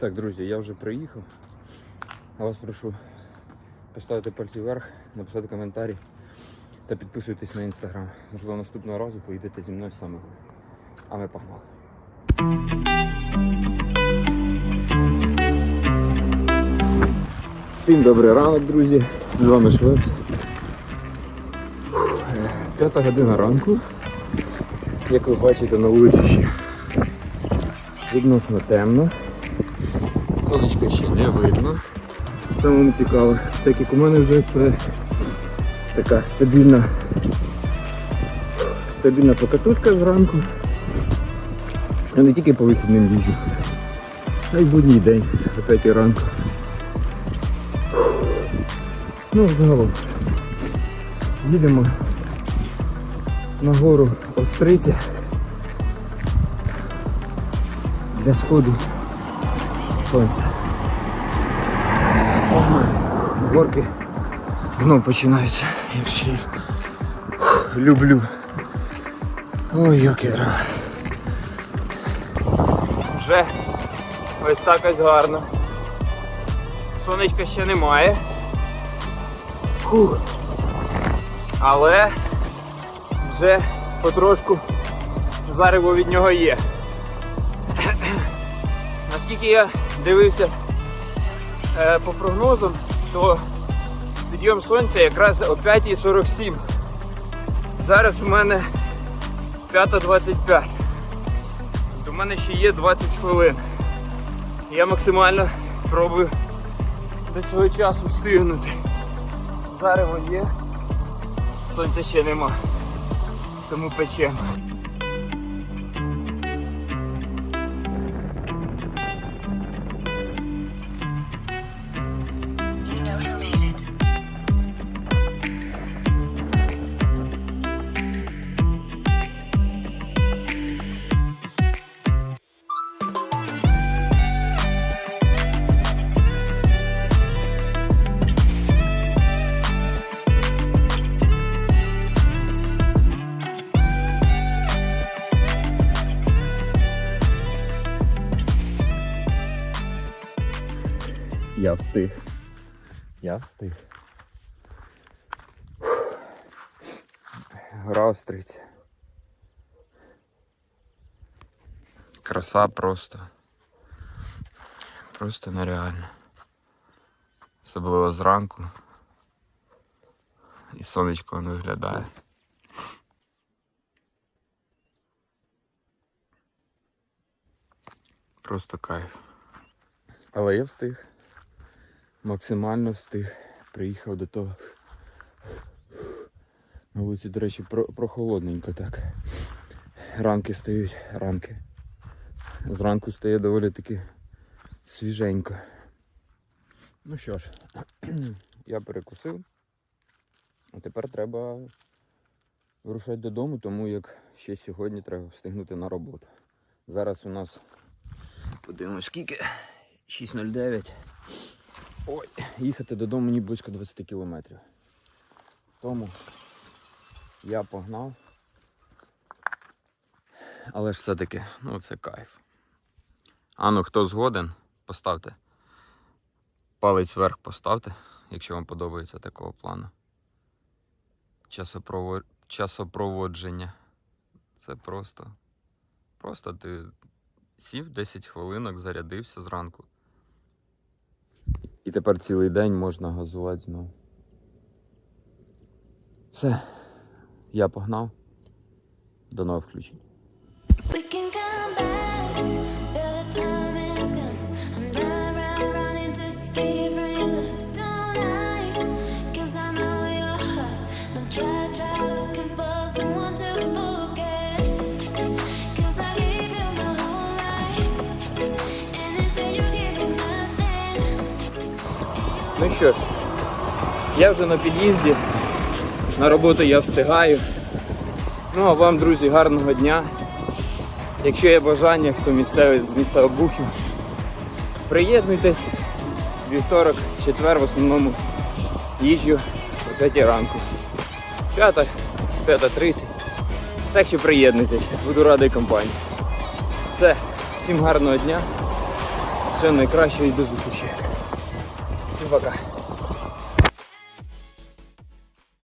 Так, друзі, я вже приїхав. Я вас прошу поставити пальці вверх, написати коментарі та підписуйтесь на інстаграм. Можливо, наступного разу поїдете зі мною саме. А ми погнали. Всім добрий ранок, друзі. З вами Швепс. П'ята година ранку. Як ви бачите, на вулиці ще відносно темно. Сонечка ще не видно. Самому цікаво, так як у мене вже це така стабільна стабільна покатушка зранку. Я не тільки по вихідним їжджу, а й будній день о 5 ранку. Ну, загалом. Їдемо на гору Остриця для сходу сонця. Горки знов починаються. Я ще люблю. Ой, рад. Вже ось так ось гарно. Сонечка ще немає. Фух. Але вже потрошку зарево від нього є. Наскільки я дивився е, по прогнозам, то підйом сонця якраз о 5.47. Зараз у мене 5.25. У мене ще є 20 хвилин. Я максимально пробую до цього часу встигнути. Зарево є, сонця ще нема. Тому печемо. Я встиг. Я встиг. Гора Остриця. Краса просто. Просто нереальна. Особливо зранку. І сонечко воно виглядає. Просто кайф. Але я встиг. Максимально встиг. Приїхав до того. На вулиці, до речі, про- прохолодненько так. Ранки стають, ранки. Зранку стає доволі таки свіженько. Ну що ж, я перекусив. А тепер треба вирушати додому, тому як ще сьогодні треба встигнути на роботу. Зараз у нас подивимось скільки. 6.09. Ой, їхати додому мені близько 20 кілометрів. Тому я погнав. Але ж все-таки, ну це кайф. А ну хто згоден, поставте. Палець вверх поставте, якщо вам подобається такого плану. Часопрово... Часопроводження. Це просто. Просто ти сів 10 хвилинок, зарядився зранку. І тепер цілий день можна газувати знову. Все. Я погнав. До нових включень. Ну що ж, я вже на під'їзді. На роботу я встигаю. Ну а вам, друзі, гарного дня. Якщо є бажання, хто місцевий з міста Обухів, приєднуйтесь. Вівторок, четвер в основному їжджу о 5 ранку. П'ята, 5.30. Так що приєднуйтесь, буду радий компанії. Все, всім гарного дня, Все найкраще і до зустрічі. Всім пока.